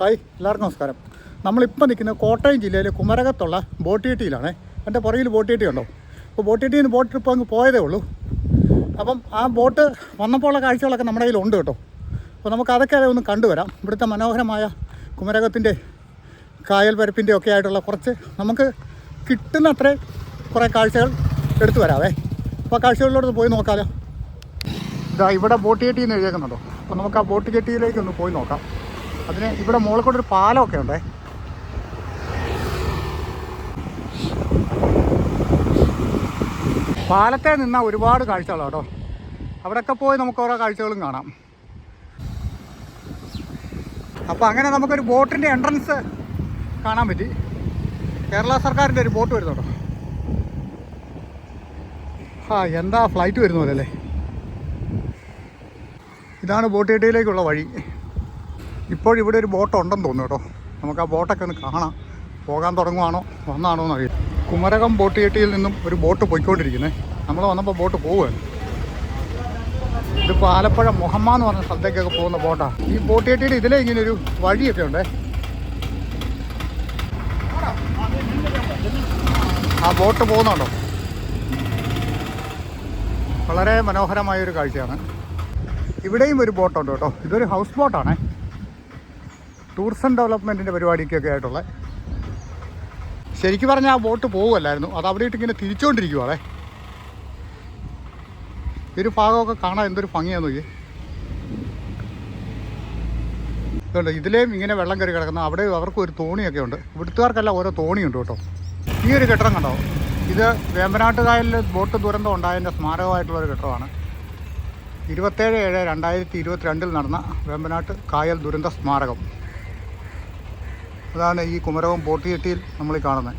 Hi എല്ലാവർക്കും നമസ്കാരം. നമ്മളിപ്പോൾ നിൽക്കുന്ന കോട്ടയം ജില്ലയിലെ കുമരകത്തുള്ള ബോട്ടിയെട്ടിയിലാണ്. എന്റെ പുറകിൽ ബോട്ടിയെട്ടി ഉണ്ടോ? അപ്പോൾ ബോട്ടിയെട്ടിയിൽ നിന്ന് ബോട്ട് ട്രിപ്പ് അങ്ങ് പോയതേ ഉള്ളൂ. അപ്പം ആ ബോട്ട് വന്നപ്പോഴുള്ള കാഴ്ചകളൊക്കെ നമ്മുടെ കയ്യിലുണ്ട് കേട്ടോ. അപ്പോൾ നമുക്ക് അതൊക്കെ ഒന്ന് കണ്ടുവരാം. ഇവിടുത്തെ മനോഹരമായ കുമരകത്തിന്റെ കായൽ പരപ്പിന്റെ ഒക്കെ ആയിട്ടുള്ള കുറച്ച് നമുക്ക് കിട്ടുന്ന അത്രയും കുറേ കാഴ്ചകൾ എടുത്തു വരാവേ. അപ്പോൾ ആ കാഴ്ചകളിലോട്ട് പോയി നോക്കാമല്ലോ ഇതാ ഇവിടെ ബോട്ട് ജെട്ടി എന്ന് എഴുതിയേക്കുന്നുണ്ടോ? അപ്പോൾ നമുക്ക് ആ ബോട്ട് ജെട്ടിയിലേക്ക് ഒന്ന് പോയി നോക്കാം. അതിന് ഇവിടെ മുകളിൽ കൂടെ ഒരു പാലമൊക്കെ ഉണ്ടേ. പാലത്തെ നിന്നാൽ ഒരുപാട് കാഴ്ചകളാണ് കേട്ടോ. അവിടെയൊക്കെ പോയി നമുക്ക് ഓരോ കാഴ്ചകളും കാണാം. അപ്പോൾ അങ്ങനെ നമുക്കൊരു ബോട്ടിന്റെ എൻട്രൻസ് കാണാൻ പറ്റി. കേരള സർക്കാരിന്റെ ഒരു ബോട്ട് വരുന്നുണ്ടോ ആ എന്താ ഫ്ലൈറ്റ് വരുന്ന പോലെ അല്ലേ? ഇതാണ് ബോട്ട് ജെട്ടിയിലേക്കുള്ള വഴി. ഇപ്പോൾ ഇവിടെ ഒരു ബോട്ട് ഉണ്ടെന്ന് തോന്നുന്നു കേട്ടോ. നമുക്ക് ആ ബോട്ടൊക്കെ ഒന്ന് കാണാം. പോകാൻ തുടങ്ങുവാണോ? വന്നാണോ എന്ന് അറിയാം കുമരകം ബോട്ട് ജെട്ടിയിൽ നിന്നും ഒരു ബോട്ട് പോയിക്കൊണ്ടിരിക്കുന്നത് നമ്മൾ വന്നപ്പോൾ ബോട്ട് പോവുകയാണ്. ഇതിപ്പോൾ ആലപ്പുഴ മുഹമ്മ എന്ന് പറഞ്ഞ സ്ഥലത്തേക്കൊക്കെ പോകുന്ന ബോട്ടാണ് ഈ ബോട്ട് ജെട്ടിയുടെ ഇതിലെ ഇങ്ങനെ ഒരു വഴിയൊക്കെ ഉണ്ടേ. ആ ബോട്ട് പോകുന്നുണ്ടോ? വളരെ മനോഹരമായ ഒരു കാഴ്ചയാണ്. ഇവിടെയും ഒരു ബോട്ടുണ്ട് കേട്ടോ. ഇതൊരു ഹൗസ് ബോട്ടാണേ. ടൂറിസം ഡെവലപ്മെന്റിന്റെ പരിപാടിക്കൊക്കെ ആയിട്ടുള്ള. ശരിക്കും പറഞ്ഞാൽ ആ ബോട്ട് പോകുമല്ലായിരുന്നു അത് അവിടെ ഇട്ട് ഇങ്ങനെ തിരിച്ചുകൊണ്ടിരിക്കുവാണേ ഈ ഒരു ഭാഗമൊക്കെ കാണാൻ എന്തൊരു ഭംഗിയാന്ന് നോക്കി ഇതുണ്ട് ഇതിലേയും ഇങ്ങനെ വെള്ളം കയറി കിടക്കുന്ന അവിടെ അവർക്ക് ഒരു തോണിയൊക്കെ ഉണ്ട്. ഇവിടുത്തുകാർക്കെല്ലാം ഓരോ തോണിയുണ്ട് കേട്ടോ. ഈ ഒരു കെട്ടിടം കണ്ടോ? ഇത് വേമ്പനാട്ട് കായലിൽ ബോട്ട് ദുരന്തം ഉണ്ടായതിന്റെ സ്മാരകമായിട്ടുള്ള ഒരു കെട്ടിടമാണ്. ഇരുപത്തേഴ് ഏഴ് രണ്ടായിരത്തി ഇരുപത്തിരണ്ടിൽ നടന്ന വേമ്പനാട്ട് കായൽ ദുരന്ത സ്മാരകം. അതാണ് ഈ കുമരകം ബോട്ട് ചെട്ടിയിൽ നമ്മൾ കാണുന്നത്.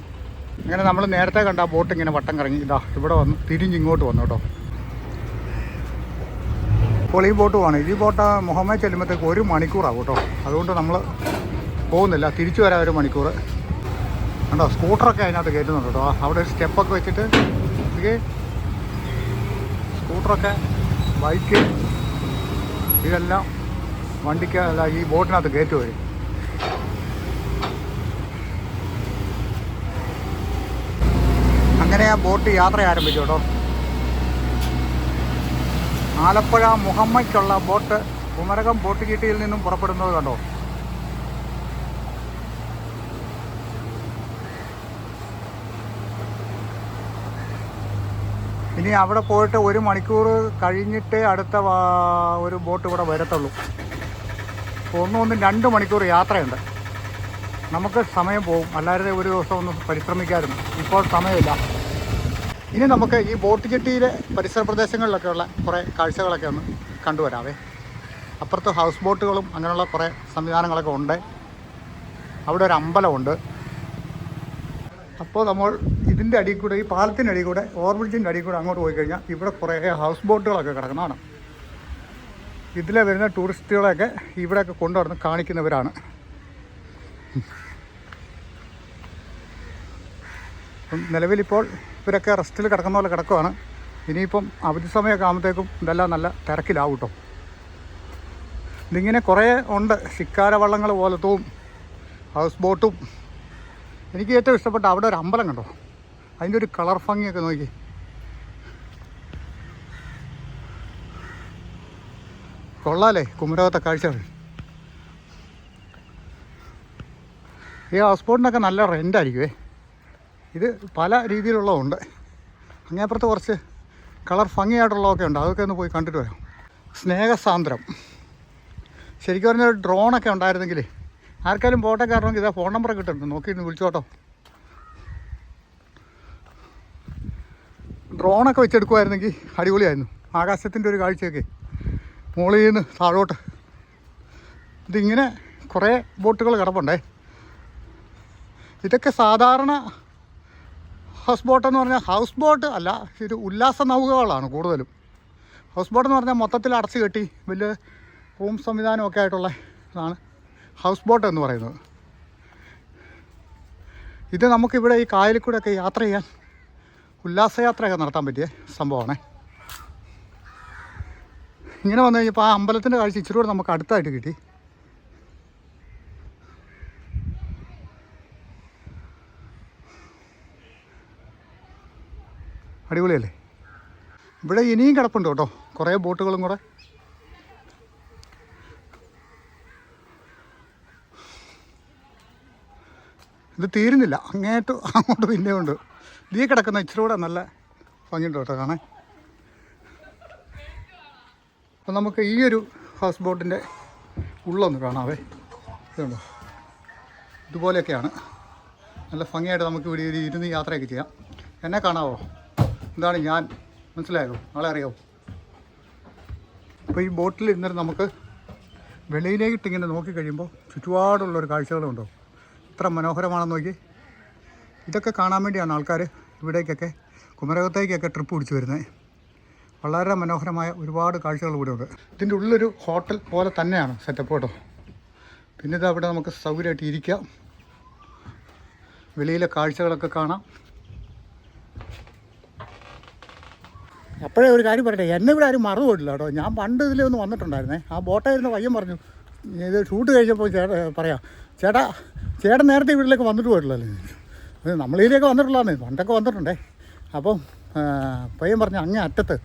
അങ്ങനെ നമ്മൾ നേരത്തെ കണ്ട ആ ബോട്ട് ഇങ്ങനെ വട്ടം കറങ്ങി. ഇതാ ഇവിടെ വന്ന് തിരിഞ്ഞിങ്ങോട്ട് വന്നു കേട്ടോ. ഇപ്പോൾ ഈ ബോട്ട് പോകണം ഈ ബോട്ട് മുഹമ്മദ് ചെല്ലുമ്പോഴത്തേക്ക് ഒരു മണിക്കൂറാകും കേട്ടോ. അതുകൊണ്ട് നമ്മൾ പോകുന്നില്ല. തിരിച്ചു വരാൻ ഒരു മണിക്കൂർ. കണ്ടോ സ്കൂട്ടറൊക്കെ അതിനകത്ത് കയറ്റുന്നുണ്ട് കേട്ടോ. അവിടെ ഒരു സ്റ്റെപ്പൊക്കെ വെച്ചിട്ട് സ്കൂട്ടറൊക്കെ ബൈക്ക് ഇതെല്ലാം വണ്ടിക്ക് അല്ല ഈ ബോട്ടിനകത്ത് കയറ്റി അങ്ങനെ ആ ബോട്ട് യാത്ര ആരംഭിച്ചു കേട്ടോ. ആലപ്പുഴ മുഹമ്മയ്ക്കുള്ള ബോട്ട് കുമരകം ബോട്ട് കീട്ടിയിൽ നിന്നും പുറപ്പെടുന്നത് കണ്ടോ? ഇനി അവിടെ പോയിട്ട് ഒരു മണിക്കൂർ കഴിഞ്ഞിട്ട് അടുത്ത ഒരു ബോട്ട് ഇവിടെ വരത്തുള്ളൂ. ഒന്നും ഒന്നും രണ്ട് മണിക്കൂർ യാത്രയുണ്ട്. നമുക്ക് സമയം പോകും അല്ലാതെ ഒരു ദിവസം ഒന്ന് പരിശ്രമിക്കായിരുന്നു. ഇപ്പോൾ സമയമില്ല. ഇനി നമുക്ക് ഈ ബോട്ട് ജെട്ടിയിലെ പരിസര പ്രദേശങ്ങളിലൊക്കെയുള്ള കുറേ കാഴ്ചകളൊക്കെ ഒന്ന് കണ്ടുവരാവേ. അപ്പുറത്ത് ഹൗസ് ബോട്ടുകളും അങ്ങനെയുള്ള കുറേ സംവിധാനങ്ങളൊക്കെ ഉണ്ട്. അവിടെ ഒരു അമ്പലമുണ്ട്. അപ്പോൾ നമ്മൾ ഇതിന്റെ അടിയിൽ കൂടെ ഈ പാലത്തിന്റെ അടിയിൽ കൂടെ ഓവർബ്രിഡ്ജിന്റെ അടിയിൽ കൂടെ അങ്ങോട്ട് പോയി കഴിഞ്ഞാൽ ഇവിടെ കുറേ ഹൗസ് ബോട്ടുകളൊക്കെ കിടക്കുന്നതാണ്. ഇതിലെ വരുന്ന ടൂറിസ്റ്റുകളെയൊക്കെ ഇവിടെയൊക്കെ കൊണ്ടുവന്ന് കാണിക്കുന്നവരാണ്. അപ്പം നിലവിലിപ്പോൾ ഇവരൊക്കെ റെസ്റ്റിൽ കിടക്കുന്ന പോലെ കിടക്കുവാണ്. ഇനിയിപ്പം അവധി സമയമൊക്കെ ആകുമ്പോഴത്തേക്കും ഇതെല്ലാം നല്ല തിരക്കിലാവും കേട്ടോ ഇതിങ്ങനെ കുറേ ഉണ്ട്. ശിക്കാര വള്ളങ്ങൾ പോലത്തവും ഹൗസ് ബോട്ടും. എനിക്ക് ഏറ്റവും ഇഷ്ടപ്പെട്ട അവിടെ ഒരു അമ്പലം കണ്ടോ? അതിന്റെ ഒരു കളർ ഭംഗിയൊക്കെ നോക്കി. കൊള്ളാലേ കുമരകത്തെ കാഴ്ചകൾ ഈ ഹൗസ് ബോട്ടിനൊക്കെ നല്ല റെന്റായിരിക്കുമേ ഇത് പല രീതിയിലുള്ളതുണ്ട്. അങ്ങേപ്പുറത്ത് കുറച്ച് കളർ ഭംഗിയായിട്ടുള്ളതൊക്കെ ഉണ്ട്. അതൊക്കെ ഒന്ന് പോയി കണ്ടിട്ട് വരാം. സ്നേഹസാന്ദ്രം. ശരിക്കും പറഞ്ഞാൽ ഡ്രോണൊക്കെ ഉണ്ടായിരുന്നെങ്കിൽ ആർക്കാലും ബോട്ടൊക്കെ കയറണമെങ്കിൽ ഇതാ ഫോൺ നമ്പർ കിട്ടുന്നുണ്ട് നോക്കിയിരുന്നു വിളിച്ചോട്ടോ. ഡ്രോണൊക്കെ വെച്ചെടുക്കുമായിരുന്നെങ്കിൽ അടിപൊളിയായിരുന്നു. ആകാശത്തിന്റെ ഒരു കാഴ്ചയൊക്കെ മുകളിൽ നിന്ന് താഴോട്ട്. ഇതിങ്ങനെ കുറേ ബോട്ടുകൾ കിടപ്പുണ്ടേ. ഇതൊക്കെ സാധാരണ ഹൗസ് ബോട്ട് എന്ന് പറഞ്ഞാൽ ഹൗസ് ബോട്ട് അല്ല ഇത് ഉല്ലാസ നൗകകളാണ് കൂടുതലും. ഹൗസ് ബോട്ട് എന്ന് പറഞ്ഞാൽ മൊത്തത്തിൽ അടച്ചു കെട്ടി വലിയ റൂം സംവിധാനമൊക്കെ ആയിട്ടുള്ള ഇതാണ് ഹൗസ് ബോട്ട് എന്ന് പറയുന്നത്. ഇത് നമുക്കിവിടെ ഈ കായലിൽ കൂടെയൊക്കെ യാത്ര ചെയ്യാൻ ഉല്ലാസയാത്രയൊക്കെ നടത്താൻ പറ്റിയ സംഭവമാണ്. ഇങ്ങനെ വന്നു കഴിഞ്ഞപ്പോൾ ആ അമ്പലത്തിന്റെ കാഴ്ച ഇച്ചിരി കൂടെ നമുക്ക് അടുത്തായിട്ട് കിട്ടി. അടിപൊളിയല്ലേ? ഇവിടെ ഇനിയും കിടപ്പുണ്ട് കേട്ടോ. കുറേ ബോട്ടുകളും കൂടെ. ഇത് തീരുന്നില്ല. അങ്ങേട്ട് അങ്ങോട്ട് പിന്നെ ഉണ്ട്. നീ കിടക്കുന്ന ഇച്ചിരി കൂടെ നല്ല ഭംഗിയുണ്ട് കേട്ടോ കാണാൻ. അപ്പം നമുക്ക് ഈ ഒരു ഹൗസ് ബോട്ടിന്റെ ഉള്ളൊന്ന് കാണാവേ. ഇതുണ്ടോ? ഇതുപോലെയൊക്കെയാണ്. നല്ല ഭംഗിയായിട്ട് നമുക്ക് ഇവിടെ ഇരുന്ന് യാത്രയൊക്കെ ചെയ്യാം. എന്നെ കാണാവോ? എന്താണ് ഞാൻ മനസ്സിലായോ? ആളെ അറിയോ? അപ്പോൾ ഈ ബോട്ടിൽ ഇരുന്നിട്ട് നമുക്ക് വെളിയിലേക്കിട്ട് ഇങ്ങനെ നോക്കി കഴിയുമ്പോൾ ചുറ്റുപാടുള്ളൊരു കാഴ്ചകളുണ്ടോ? ഇത്ര മനോഹരമാണെന്ന് നോക്കി. ഇതൊക്കെ കാണാൻ വേണ്ടിയാണ് ആൾക്കാർ ഇവിടേക്കൊക്കെ കുമരകത്തേക്കൊക്കെ ട്രിപ്പ് പിടിച്ച് വരുന്നത് വളരെ മനോഹരമായ ഒരുപാട് കാഴ്ചകൾ ഇവിടെ ഉണ്ട്. ഇതിന്റെ ഉള്ളൊരു ഹോട്ടൽ പോലെ തന്നെയാണ് സെറ്റപ്പ് കേട്ടോ. പിന്നെ ഇത് അവിടെ നമുക്ക് സൗകര്യമായിട്ട് ഇരിക്കാം. വെളിയിലെ കാഴ്ചകളൊക്കെ കാണാം. അപ്പോഴേ ഒരു കാര്യം പറയട്ടെ എന്നെ ഇവിടെ ആരും മറന്നു പോയിട്ടില്ല കേട്ടോ. ഞാൻ പണ്ട് ഇതിലൊന്ന് വന്നിട്ടുണ്ടായിരുന്നേ. ആ ബോട്ടായിരുന്ന പയ്യൻ പറഞ്ഞു ഇത് ഷൂട്ട് കഴിഞ്ഞപ്പോൾ ചേട്ടാ പറയാം ചേട്ടാ ചേട്ടൻ നേരത്തെ വീട്ടിലേക്ക് വന്നിട്ട് പോയിട്ടില്ലല്ലോ നമ്മളിതിലേക്ക് വന്നിട്ടുള്ളതാണ് പണ്ടൊക്കെ വന്നിട്ടുണ്ടേ. അപ്പം പയ്യൻ പറഞ്ഞു അങ്ങേ അറ്റത്ത്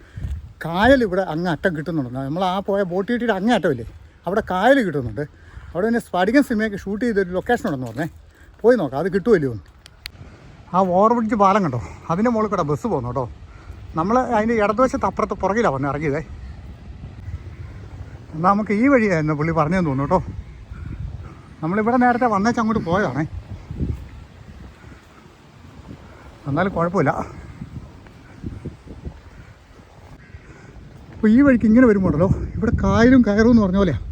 കായൽ ഇവിടെ അങ്ങ് അറ്റം കിട്ടുന്നുണ്ട്. നമ്മൾ ആ പോയ ബോട്ട് കിട്ടിയിട്ട് അങ്ങേ അറ്റമില്ലേ അവിടെ കായൽ കിട്ടുന്നുണ്ട്. അവിടെ പിന്നെ സ്പടികൻ സിനിമയൊക്കെ ഷൂട്ട് ചെയ്തൊരു ലൊക്കേഷൻ ഉണ്ടെന്ന് പറഞ്ഞേ. പോയി നോക്കാം അത് കിട്ടുമല്ലോ ആ ഓവർ ബ്രിഡ്ജ് പാലം കണ്ടോ? അതിന്റെ മുകളിൽ കൂടെ ബസ് പോകുന്നു കേട്ടോ. നമ്മൾ അതിന്റെ ഇടതുവശത്ത് അപ്പുറത്ത് പുറകിലാണ് വന്ന് ഇറങ്ങിയതേ. എന്നാൽ നമുക്ക് ഈ വഴിയായിരുന്നു പുള്ളി പറഞ്ഞതെന്ന് തോന്നുന്നു കേട്ടോ. നമ്മളിവിടെ നേരത്തെ വന്നേച്ച് അങ്ങോട്ട് പോയതാണേ. എന്നാലും കുഴപ്പമില്ല. അപ്പോൾ ഈ വഴിക്ക് ഇങ്ങനെ വരുമ്പോണ്ടല്ലോ ഇവിടെ കായലും കയറും എന്ന് പറഞ്ഞ പോലെയാണ്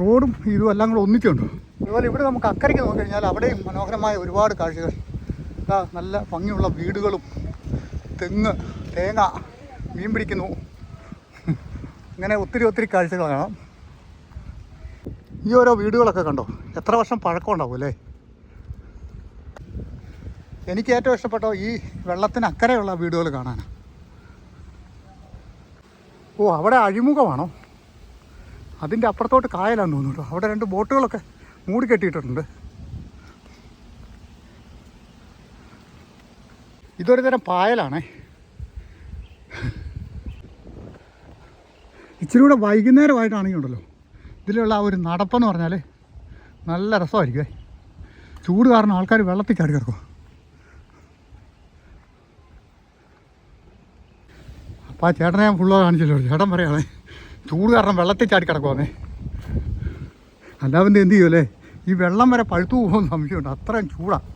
റോഡും ഇതും എല്ലാം കൂടെ ഒന്നിച്ചുണ്ട്. അതുപോലെ ഇവിടെ നമുക്ക് അക്കരയ്ക്ക് നോക്കിക്കഴിഞ്ഞാൽ അവിടെയും മനോഹരമായ ഒരുപാട് കാഴ്ചകൾ. നല്ല ഭംഗിയുള്ള വീടുകളും തെങ്ങ് തേങ്ങ മീൻ പിടിക്കുന്നു. ഇങ്ങനെ ഒത്തിരി ഒത്തിരി കാഴ്ചകൾ കാണാം. ഈ ഓരോ വീടുകളൊക്കെ കണ്ടോ? എത്ര വർഷം പഴക്കം ഉണ്ടാവും അല്ലേ? എനിക്ക് ഏറ്റവും ഇഷ്ടപ്പെട്ടോ ഈ വെള്ളത്തിന് അക്കരെയുള്ള വീടുകൾ കാണാനാണ് ഓ അവിടെ അഴിമുഖമാണോ? അതിന്റെ അപ്പുറത്തോട്ട് കായലാന്ന് തോന്നുന്നു അവിടെ രണ്ട് ബോട്ടുകളൊക്കെ മൂടി കെട്ടിയിട്ടുണ്ട്. ഇതൊരു തരം പായലാണേ. ഇച്ചിരി കൂടെ വൈകുന്നേരമായിട്ടാണെങ്കിൽ ഉണ്ടല്ലോ ഇതിലുള്ള ആ ഒരു നടപ്പെന്ന് പറഞ്ഞാൽ നല്ല രസമായിരിക്കുമേ ചൂട് കാരണം ആൾക്കാർ വെള്ളത്തിൽ ചാടി കിടക്കും അപ്പോൾ ആ ചേട്ടനെ ഞാൻ ഫുള്ളോ കാണിച്ചല്ലോ ചേട്ടൻ പറയാണേ ചൂട് കാരണം വെള്ളത്തിൽ ചാടി കിടക്കുവാന്നേ. അല്ലാതെ എന്ത് ചെയ്യുമല്ലേ ഈ വെള്ളം വരെ പഴുത്തു പോകുമെന്ന് സംശയമുണ്ട് അത്രയും ചൂടാണ്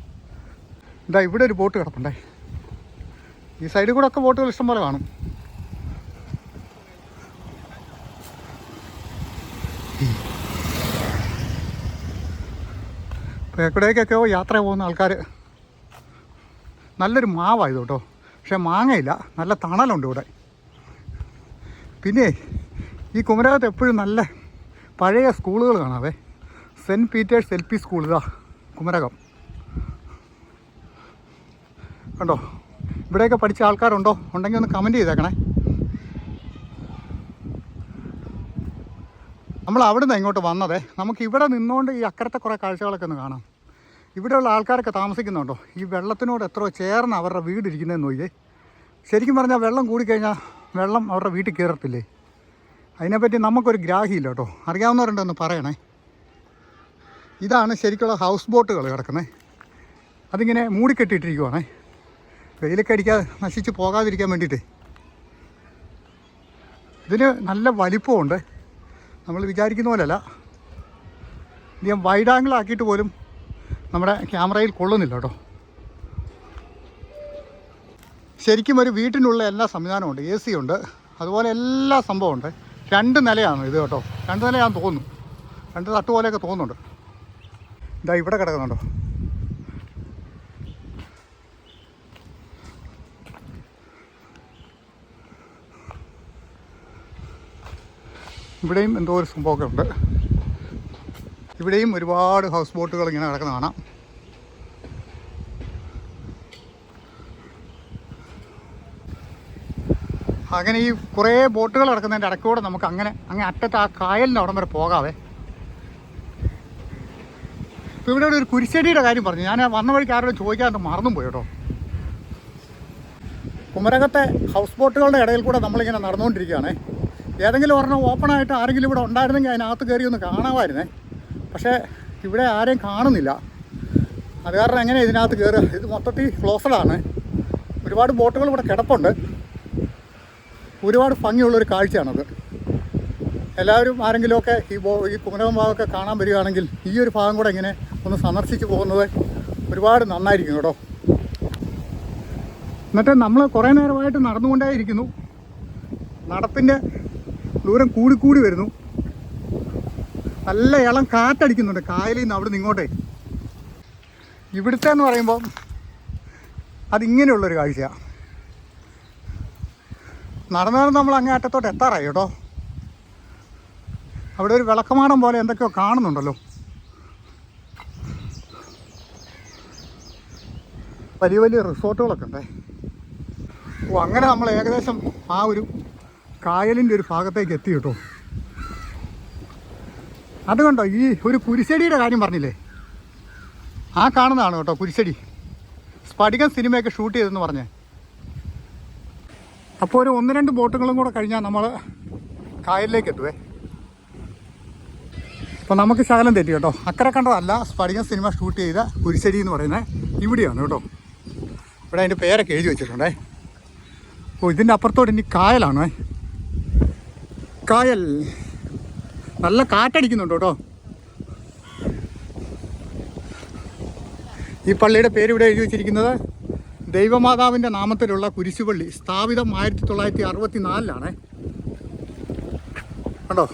എന്താ ഇവിടെ ഒരു ബോട്ട് കിടപ്പുണ്ടേ. ഈ സൈഡിൽ കൂടെ ഒക്കെ ബോട്ടുകൾ ഇഷ്ടംപോലെ കാണും. ഇപ്പോൾ എവിടേക്കൊക്കെയോ യാത്ര പോകുന്ന ആൾക്കാർ നല്ലൊരു മാവായത് കേട്ടോ. പക്ഷേ മാങ്ങയില്ല. നല്ല തണലുണ്ട് ഇവിടെ. പിന്നെ ഈ കുമരകത്ത് എപ്പോഴും നല്ല പഴയ സ്കൂളുകൾ കാണാവേ. Saint Peter's L P school ഇതാ കുമരകം. കണ്ടോ? ഇവിടെയൊക്കെ പഠിച്ച ആൾക്കാരുണ്ടോ? ഉണ്ടെങ്കിൽ ഒന്ന് കമന്റ് ചെയ്തേക്കണേ. നമ്മൾ അവിടെ നിന്ന് ഇങ്ങോട്ട് വന്നതേ. നമുക്ക് ഇവിടെ നിന്നുകൊണ്ട് ഈ അക്കരത്തെ കുറേ കാഴ്ചകളൊക്കെ ഒന്ന് കാണാം. ഇവിടെയുള്ള ആൾക്കാരൊക്കെ താമസിക്കുന്നുണ്ടോ? ഈ വെള്ളത്തിനോട് എത്രയോ ചേർന്ന് അവരുടെ വീട് ഇരിക്കുന്നതെന്ന് നോക്കിയേ. ശരിക്കും പറഞ്ഞാൽ വെള്ളം കൂടിക്കഴിഞ്ഞാൽ വെള്ളം അവരുടെ വീട്ടിൽ കയറത്തില്ലേ? അതിനെപ്പറ്റി നമുക്കൊരു ഗ്രാഹിയില്ല കേട്ടോ. അറിയാവുന്നവരുണ്ടെന്ന് പറയണേ. ഇതാണ് ശരിക്കുള്ള ഹൗസ് ബോട്ടുകൾ കിടക്കുന്നത് അതിങ്ങനെ മൂടിക്കെട്ടിയിട്ടിരിക്കുവാണേ വെയിലൊക്കെ അടിക്കാതെ നശിച്ച് പോകാതിരിക്കാൻ വേണ്ടിയിട്ട്. ഇതിന് നല്ല വലിപ്പമുണ്ട്. നമ്മൾ വിചാരിക്കുന്ന പോലെയല്ല. ഇത് ഞാൻ വൈഡ് ആംഗിൾ പോലും നമ്മുടെ ക്യാമറയിൽ കൊള്ളുന്നില്ല കേട്ടോ. ശരിക്കും ഒരു വീട്ടിനുള്ള എല്ലാ സംവിധാനമുണ്ട് എ സി ഉണ്ട് അതുപോലെ എല്ലാ സംഭവമുണ്ട് രണ്ട് നിലയാണ് ഇത് കേട്ടോ. രണ്ട് നിലയാണെന്ന് തോന്നുന്നു. രണ്ട് തട്ട് പോലെയൊക്കെ തോന്നുന്നുണ്ട്. ഇതാ ഇവിടെ കിടക്കുന്നുണ്ടോ? ഇവിടെയും എന്തോ ഒരു സംഭവമൊക്കെ ഉണ്ട്. ഇവിടെയും ഒരുപാട് ഹൗസ് ബോട്ടുകൾ ഇങ്ങനെ കിടക്കുന്ന കാണാം. അങ്ങനെ ഈ കുറേ ബോട്ടുകൾ കിടക്കുന്നതിന്റെ ഇടയ്ക്കൂടെ നമുക്ക് അങ്ങനെ അങ്ങനെ അറ്റത്ത് ആ കായലിന്റെ അവിടം വരെ പോകാവേ. ഇപ്പോൾ ഇവിടെ ഒരു കുരിശടിയുടെ കാര്യം പറഞ്ഞു. ഞാൻ വന്ന വഴിക്ക് ആരോട് ചോദിക്കാണ്ട് മറന്നും പോയി കേട്ടോ. കുമരകത്തെ ഹൗസ് ബോട്ടുകളുടെ ഇടയിൽ കൂടെ നമ്മളിങ്ങനെ നടന്നുകൊണ്ടിരിക്കുകയാണേ. ഏതെങ്കിലും ഒരെണ്ണം ഓപ്പണായിട്ട് ആരെങ്കിലും ഇവിടെ ഉണ്ടായിരുന്നെങ്കിൽ അതിനകത്ത് കയറി ഒന്ന് കാണാമായിരുന്നേ. പക്ഷേ ഇവിടെ ആരെയും കാണുന്നില്ല. അത് കാരണം എങ്ങനെ ഇതിനകത്ത് കയറുക ഇത് മൊത്തത്തിൽ ക്ലോസഡാണ് ഒരുപാട് ബോട്ടുകൾ ഇവിടെ കിടപ്പുണ്ട്. ഒരുപാട് ഭംഗിയുള്ളൊരു കാഴ്ചയാണത്. എല്ലാവരും ആരെങ്കിലുമൊക്കെ ഈ ബോ ഈ കുമരകം ഭാഗമൊക്കെ കാണാൻ വരികയാണെങ്കിൽ ഈ ഒരു ഭാഗം കൂടെ ഇങ്ങനെ ഒന്ന് സന്ദർശിച്ച് പോകുന്നത് ഒരുപാട് നന്നായിരിക്കും കേട്ടോ. എന്നിട്ട് നമ്മൾ കുറേ നേരമായിട്ട് നടന്നുകൊണ്ടേയിരിക്കുന്നു. നടപ്പിന്റെ ദൂരം കൂടിക്കൂടി കൂടി വരുന്നു. നല്ല ഇളം കാറ്റടിക്കുന്നുണ്ട്. കായലിൽ നിന്ന് അവിടെ നിന്ന് ഇങ്ങോട്ടേ. ഇവിടുത്തെ എന്ന് പറയുമ്പോൾ അതിങ്ങനെയുള്ളൊരു കാഴ്ചയാണ് നടന്നു നടന്ന് നമ്മൾ അങ്ങേ അറ്റത്തോട്ട് എത്താറായി കേട്ടോ. അവിടെ ഒരു വിളക്കമാടം പോലെ എന്തൊക്കെയോ കാണുന്നുണ്ടല്ലോ. വലിയ വലിയ റിസോർട്ടുകളൊക്കെ ഉണ്ടേ. ഓ അങ്ങനെ നമ്മൾ ഏകദേശം ആ ഒരു കായലിന്റെ ഒരു ഭാഗത്തേക്ക് എത്തി കേട്ടോ. അത് കണ്ടോ ഈ ഒരു കുരിശടിയുടെ കാര്യം പറഞ്ഞില്ലേ? ആ കാണുന്നതാണ് കേട്ടോ കുരിശടി. സ്ഫടികം സിനിമയൊക്കെ ഷൂട്ട് ചെയ്തെന്ന് പറഞ്ഞേ. അപ്പോൾ ഒരു ഒന്ന് രണ്ട് ബോട്ടുകളും കൂടെ കഴിഞ്ഞാൽ നമ്മൾ കായലിലേക്ക് എത്തുവേ. അപ്പോൾ നമുക്ക് ശകലം തെറ്റി കേട്ടോ. അക്കരെ കണ്ടതല്ല സ്ഫടികം സിനിമ ഷൂട്ട് ചെയ്ത കുരിശടി എന്ന് പറയുന്നത് ഇവിടെയാണ് കേട്ടോ. ഇവിടെ അതിന്റെ പേരൊക്കെ എഴുതി വെച്ചിട്ടുണ്ടേ. ഓ ഇതിന്റെ അപ്പുറത്തോട്ട് ഇനി കായലാണ്. കായൽ. നല്ല കാറ്റടിക്കുന്നുണ്ട് കേട്ടോ. ഈ പള്ളിയുടെ പേര് ഇവിടെ എഴുതി വെച്ചിരിക്കുന്നത് ദൈവമാതാവിന്റെ നാമത്തിലുള്ള കുരിശുപള്ളി സ്ഥാപിതം ആയിരത്തി തൊള്ളായിരത്തി അറുപത്തി നാലിലാണ് കണ്ടോ?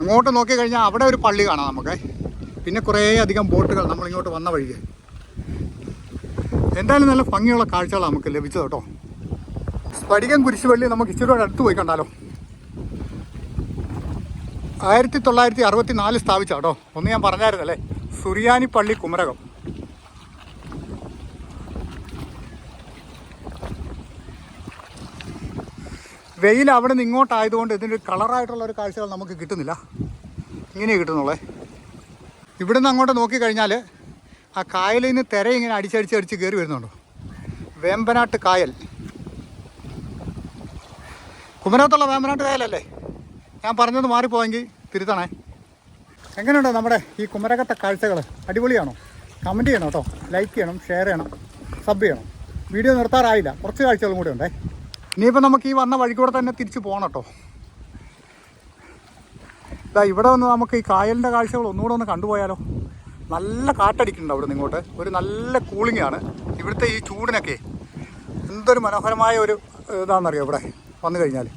അങ്ങോട്ട് നോക്കിക്കഴിഞ്ഞാൽ അവിടെ ഒരു പള്ളി കാണാം നമുക്ക്. പിന്നെ കുറേ അധികം ബോട്ടുകൾ നമ്മളിങ്ങോട്ട് വന്ന വഴിക്ക്. എന്തായാലും നല്ല ഭംഗിയുള്ള കാഴ്ചകളാണ് നമുക്ക് ലഭിച്ചത് കേട്ടോ. സ്ഫടികം കുരിശുപള്ളി നമുക്ക് ഇച്ചിരി കൂടെ അടുത്ത് പോയി കണ്ടാലോ. ആയിരത്തി തൊള്ളായിരത്തി അറുപത്തി നാല് ഒന്ന് ഞാൻ പറഞ്ഞായിരുന്നല്ലേ സുറിയാനി പള്ളി കുമരകം. വെയിൽ അവിടെ നിന്ന് ഇങ്ങോട്ടായതുകൊണ്ട് ഇതിന്റെ കളറായിട്ടുള്ള ഒരു കാഴ്ചകൾ നമുക്ക് കിട്ടുന്നില്ല. ഇങ്ങനെ കിട്ടുന്നുള്ളേ. ഇവിടെ നിന്ന് അങ്ങോട്ട് നോക്കിക്കഴിഞ്ഞാൽ ആ കായലിൽ നിന്ന് തിര ഇങ്ങനെ അടിച്ചടിച്ച് അടിച്ച് കയറി വരുന്നുണ്ടോ. വേമ്പനാട്ട് കായൽ. കുമരകത്തുള്ള വേമ്പനാട്ട് കായലല്ലേ? ഞാൻ പറഞ്ഞത് മാറിപ്പോയെങ്കിൽ തിരുത്തണേ. എങ്ങനെയുണ്ട് നമ്മുടെ ഈ കുമരകത്തെ കാഴ്ചകൾ അടിപൊളിയാണോ? കമന്റ് ചെയ്യണം കേട്ടോ. ലൈക്ക് ചെയ്യണം ഷെയർ ചെയ്യണം സബ് ചെയ്യണം. വീഡിയോ നിർത്താറായില്ല. കുറച്ച് കാഴ്ചകളും കൂടെ ഉണ്ടേ. ഇനിയിപ്പോൾ നമുക്ക് ഈ വന്ന വഴിക്കൂടെ കൂടെ തന്നെ തിരിച്ച് പോകണം കേട്ടോ. ഇതാ ഇവിടെ വന്ന് നമുക്ക് ഈ കായലിന്റെ കാഴ്ചകൾ ഒന്നുകൂടെ ഒന്ന് കണ്ടുപോയാലോ. നല്ല കാറ്റടിക്കുന്നുണ്ട് അവിടെ ഇങ്ങോട്ട്. ഒരു നല്ല കൂളിംഗ് ആണ്. ഇവിടുത്തെ ഈ ചൂടിനൊക്കെ എന്തൊരു മനോഹരമായ ഒരു ഇതാണെന്നറിയോ ഇവിടെ? വന്നു കഴിഞ്ഞാൽ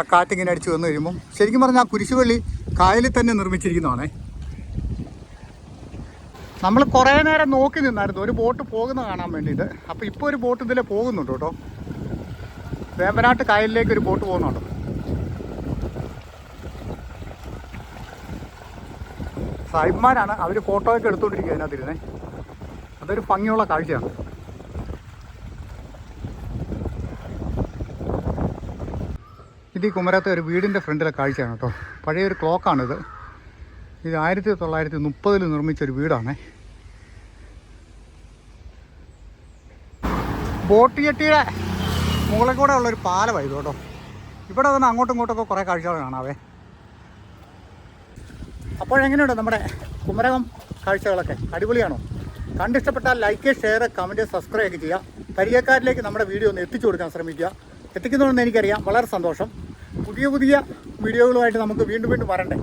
ആ കാറ്റിങ്ങനെ അടിച്ച് വന്നു കഴിയുമ്പം ശരിക്കും പറഞ്ഞാൽ ആ കുരിശുപള്ളി കായലിൽ തന്നെ നിർമ്മിച്ചിരിക്കുന്നതാണേ. നമ്മൾ കുറേ നേരം നോക്കി നിന്നായിരുന്നു ഒരു ബോട്ട് പോകുന്ന കാണാൻ വേണ്ടിയിട്ട്. അപ്പോൾ ഇപ്പോൾ ഒരു ബോട്ട് ഇതിലെ പോകുന്നുണ്ട് കേട്ടോ. വേമ്പനാട്ട് കായലിലേക്ക് ഒരു ബോട്ട് പോകുന്നുണ്ട്. സാഹിബ്മാരാണ് അവർ ഫോട്ടോയൊക്കെ എടുത്തുകൊണ്ടിരിക്കുക അതിനകത്തിരുന്നേ. അതൊരു ഭംഗിയുള്ള കാഴ്ചയാണ്. ഈ കുമരത്തെ ഒരു വീടിന്റെ ഫ്രണ്ടിലെ കാഴ്ചയാണ് കേട്ടോ. പഴയൊരു ക്ലോക്കാണിത്. ഇത് ആയിരത്തി തൊള്ളായിരത്തി മുപ്പതിൽ നിർമ്മിച്ചൊരു വീടാണേ. ബോട്ട് ജെട്ടിയുടെ മുകളിൽ കൂടെ ഉള്ളൊരു പാലമാണ് കേട്ടോ. ഇവിടെ തന്നെ അങ്ങോട്ടും ഇങ്ങോട്ടൊക്കെ കുറേ കാഴ്ചകൾ കാണാവേ. അപ്പോഴെങ്ങനെയുണ്ട് നമ്മുടെ കുമരകം കാഴ്ചകളൊക്കെ? അടിപൊളിയാണോ? കണ്ടിഷ്ടപ്പെട്ടാൽ ലൈക്ക് ഷെയർ കമന്റ് സബ്സ്ക്രൈബ് ഒക്കെ ചെയ്യുക. പരിചയക്കാരിലേക്ക് നമ്മുടെ വീഡിയോ ഒന്ന് എത്തിച്ചു കൊടുക്കാൻ ശ്രമിക്കുക. എത്തിക്കുന്നുണ്ടെന്ന് എനിക്കറിയാം വളരെ സന്തോഷം. പുതിയ പുതിയ വീഡിയോകളുമായിട്ട് നമുക്ക് വീണ്ടും വീണ്ടും വരണ്ടേ?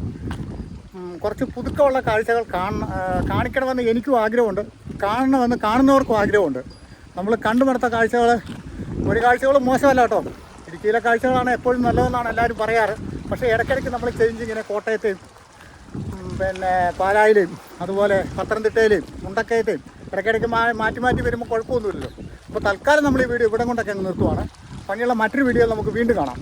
കുറച്ച് പുതുക്കമുള്ള കാഴ്ചകൾ കാണ കാണിക്കണമെന്ന് എനിക്കും ആഗ്രഹമുണ്ട്. കാണണമെന്ന് കാണുന്നവർക്കും ആഗ്രഹമുണ്ട്. നമ്മൾ കണ്ടു നടത്ത കാഴ്ചകൾ ഒരു കാഴ്ചകളും മോശമല്ല കേട്ടോ. ഇടുക്കിയിലെ കാഴ്ചകളാണ് എപ്പോഴും നല്ലതെന്നാണ് എല്ലാവരും പറയാറ്. പക്ഷേ ഇടയ്ക്കിടയ്ക്ക് നമ്മൾ ചേഞ്ച് ഇങ്ങനെ കോട്ടയത്തെയും പിന്നെ പാലായിലെയും അതുപോലെ പത്തനംതിട്ടയിലെയും മുണ്ടക്കയത്തെയും ഇടയ്ക്കിടയ്ക്ക് മാറ്റി മാറ്റി വരുമ്പോൾ കുഴപ്പമൊന്നുമില്ലല്ലോ. അപ്പോൾ തൽക്കാലം നമ്മൾ ഈ വീഡിയോ ഇവിടെ കൊണ്ടൊക്കെ അങ്ങ് നിർത്തുവാണ്. ഭംഗിയുള്ള മറ്റൊരു വീഡിയോ നമുക്ക് വീണ്ടും കാണാം.